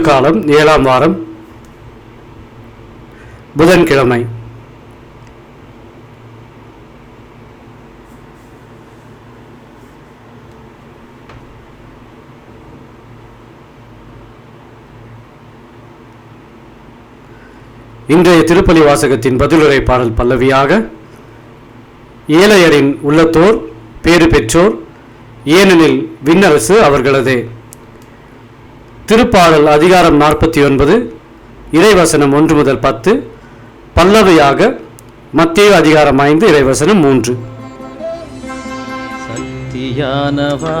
காலம் ஏழாம் வாரம் புதன்கிழமை. இன்றைய திருப்பலி வாசகத்தின் பதிலுரை பாடல் பல்லவியாக ஏழையரின் உள்ளத்தோர் பேறு பெற்றோர் ஏனெனில் விண்ணரசு அவர்களதே. திருப்பாடல் அதிகாரம் நாற்பத்தி ஒன்பது இறைவசனம் ஒன்று முதல் பத்து பல்லவையாக மத்திய அதிகாரம் ஐந்து இறைவசனம் மூன்று. சக்தியானவா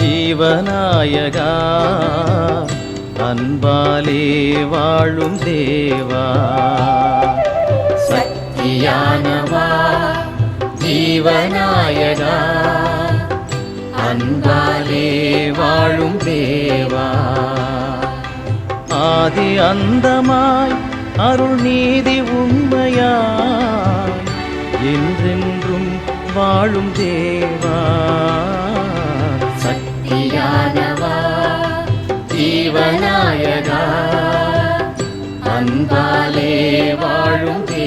ஜீவநாயகா அன்பாலே வாழும் தேவா. சக்தியானவா ஜீவநாயகா அன்பாலே வாழும் தேவா. ஆதி அந்தமாய் அருள் நீதி உண்மையாய் என்றென்றும் வாழும் தேவா. சக்தியானவா ஜீவநாயகா அன்பாலே வாழும் தேவா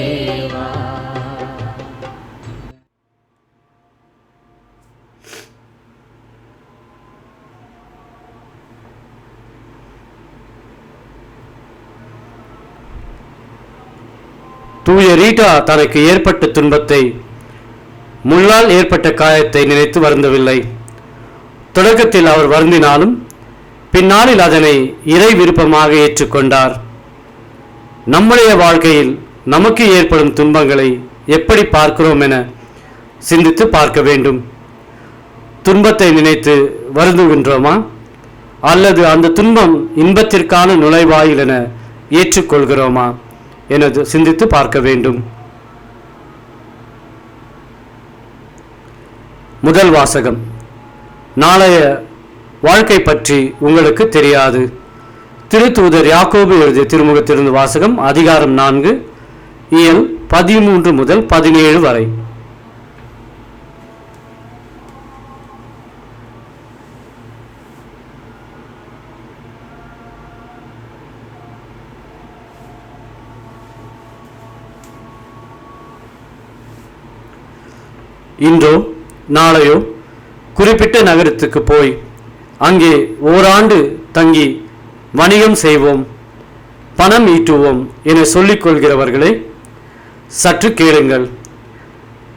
தூய ரீட்டா தனக்கு ஏற்பட்ட துன்பத்தை முள்ளால் ஏற்பட்ட காயத்தை நினைத்து வருந்தவில்லை. தொடக்கத்தில் அவர் வருந்தினாலும் பின்னாளில் அதனை இறை விருப்பமாக ஏற்றுக்கொண்டார். நம்முடைய வாழ்க்கையில் நமக்கு ஏற்படும் துன்பங்களை எப்படி பார்க்கிறோம் என சிந்தித்து பார்க்க வேண்டும். துன்பத்தை நினைத்து வருந்துகின்றோமா? அல்லது அந்த துன்பம் இன்பத்திற்கான நுழைவாயில் என ஏற்றுக்கொள்கிறோமா? என சிந்தித்து பார்க்க வேண்டும். முதல் வாசகம். நாளைய வாழ்க்கை பற்றி உங்களுக்கு தெரியாது. திருத்தூதர் யாக்கோபு எழுதிய திருமுகத்திலிருந்து வாசகம் அதிகாரம் நான்கு இயல் பதிமூன்று முதல் பதினேழு வரை. இன்றோ நாளையோ குறிப்பிட்ட நகரத்துக்கு போய் அங்கே ஓராண்டு தங்கி வணிகம் செய்வோம் பணம் ஈட்டுவோம் என சொல்லிக்கொள்கிறவர்களே சற்று கேளுங்கள்.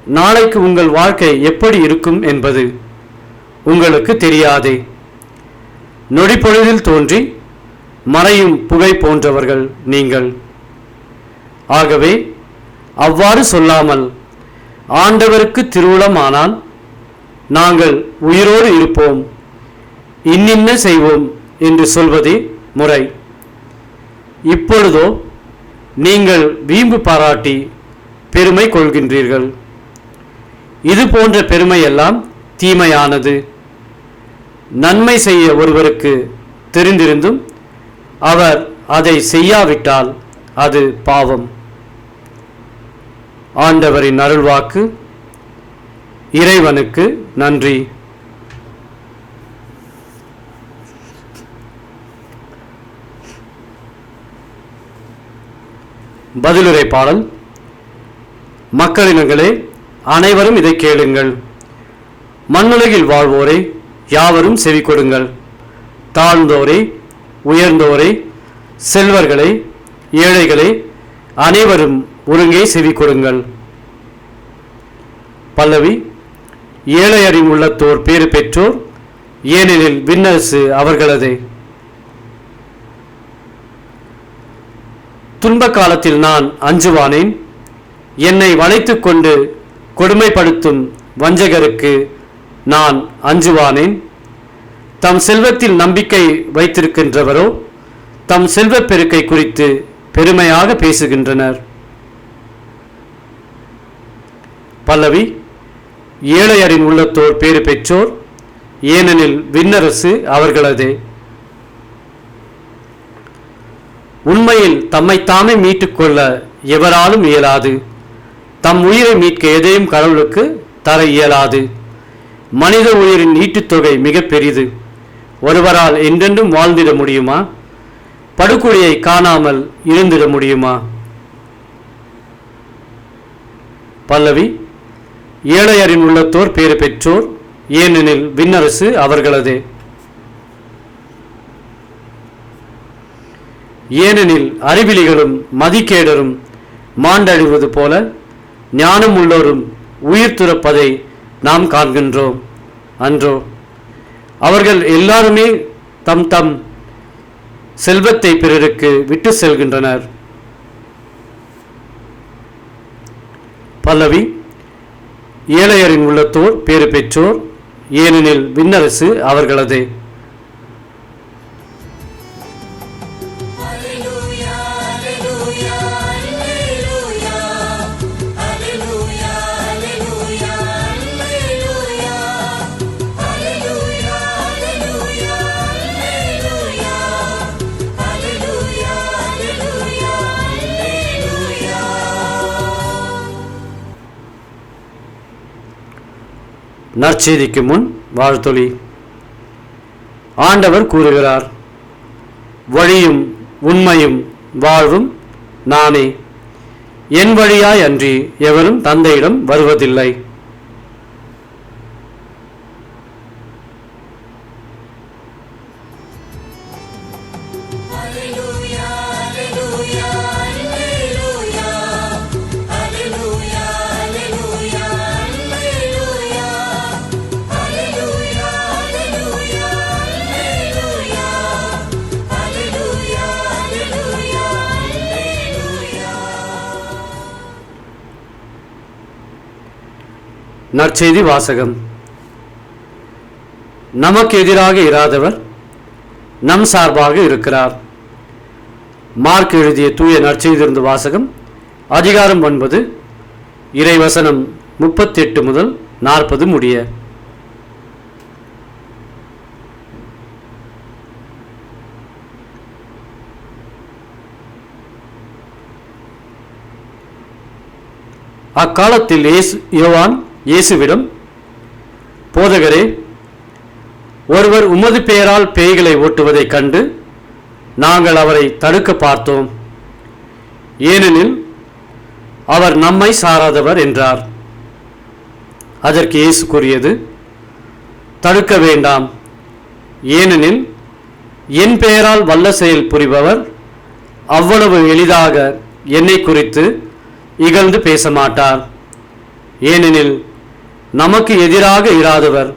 நாளைக்கு உங்கள் வாழ்க்கை எப்படி இருக்கும் என்பது உங்களுக்கு தெரியாதே. நொடிப்பொழுதில் தோன்றி மறையும் புகை போன்றவர்கள் நீங்கள். ஆகவே அவ்வாறு சொல்லாமல் ஆண்டவருக்கு திருவுளமானால் நாங்கள் உயிரோடு இருப்போம். இன்னின்ன செய்வோம் என்று சொல்வதே முறை. இப்பொழுதோ நீங்கள் வீம்பு பாராட்டி பெருமை கொள்கின்றீர்கள். இது போன்ற பெருமையெல்லாம் தீமையானது. நன்மை செய்ய ஒருவருக்கு தெரிந்திருந்தும் அவர் அதை செய்யாவிட்டால் அது பாவம். ஆண்டவரின் அருள்வாக்கு இறைவனுக்கு நன்றி. பதிலுரை பாடல். மக்களினங்களே அனைவரும் இதை கேளுங்கள். மண்ணுலகில் வாழ்வோரே யாவரும் செவி கொடுங்கள். தாழ்ந்தோரே உயர்ந்தோரே செல்வர்களே ஏழைகளே அனைவரும் ஒருங்கே செவி கொடுங்கள். பல்லவி ஏழை உள்ளத்தோர் பேறு பெற்றோர் ஏனெனில் விண்ணரசு அவர்களது. துன்ப காலத்தில் நான் அஞ்சுவானேன். என்னை வளைத்துக் கொண்டு கொடுமைப்படுத்தும் வஞ்சகருக்கு நான் அஞ்சுவானேன். தம் செல்வத்தில் நம்பிக்கை வைத்திருக்கின்றவரோ தம் செல்வப் பெருக்கை குறித்து பெருமையாக பேசுகின்றனர். பல்லவி ஏழையரின் உள்ளத்தோர் பேறு பெற்றோர் ஏனெனில் விண்ணரசு அவர்களது. உண்மையில் தம்மைத்தாமே மீட்டுக்கொள்ள எவராலும் இயலாது. தம் உயிரை மீட்க எதையும் கடவுளுக்கு தர இயலாது. மனித உயிரின் ஈட்டுத்தொகை மிக பெரிது. ஒருவரால் என்றென்றும் வாழ்ந்திட முடியுமா? படுகொலியை காணாமல் இருந்திட முடியுமா? பல்லவி ஏழையரின் உள்ளத்தோர் பேறு பெற்றோர் ஏனெனில் விண்ணரசு அவர்களது. ஏனெனில் அறிவிலிகளும் மதிக்கேடரும் மாண்டழிவது போல ஞானம் உள்ளோரும் உயிர் துறப்பதை நாம் காண்கின்றோம். அன்றோ அவர்கள் எல்லாருமே தம் தம் செல்வத்தை பிறருக்கு விட்டு செல்கின்றனர். பல்லவி ஏழையரின் உள்ளத்தோர் பேறு பெற்றோர் ஏனெனில் விண்ணரசு அவர்களது. நற்செய்திக்கு முன் வாழ்த்தொழி ஆண்டவர் கூறுகிறார் வழியும் உண்மையும் வாழ்வும் நானே. என் வழியாய் அன்றி எவரும் தந்தையிடம் வருவதில்லை. நற்செய்தி வாசகம். நமக்கு எதிராக இராதவர் நம் சார்பாக இருக்கிறார். மார்க் எழுதிய தூய நற்செய்திருந்து வாசகம் அதிகாரம் ஒன்பது இறைவசனம் முப்பத்தெட்டு முதல் நாற்பது முடிய. அக்காலத்தில் இயேசு யோவான் இயேசுவிடம் போதகரே ஒருவர் உமது பெயரால் பேய்களை ஓட்டுவதைக் கண்டு நாங்கள் அவரை தடுக்க பார்த்தோம். ஏனெனில் அவர் நம்மை சாராதவர் என்றார். அதற்கு இயேசு கூறியது தடுக்க வேண்டாம். ஏனெனில் என் பெயரால் வல்ல செயல் புரிபவர் அவ்வளவு எளிதாக என்னை குறித்து இகழ்ந்து பேச மாட்டார். ஏனெனில் நமக்கு எதிராக இராதவர்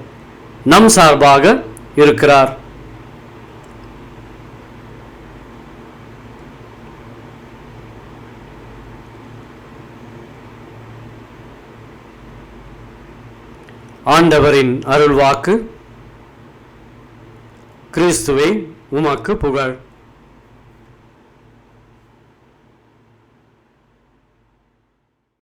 நம் சார்பாக இருக்கிறார். ஆண்டவரின் அருள்வாக்கு கிறிஸ்துவை உமக்கு புகழ்.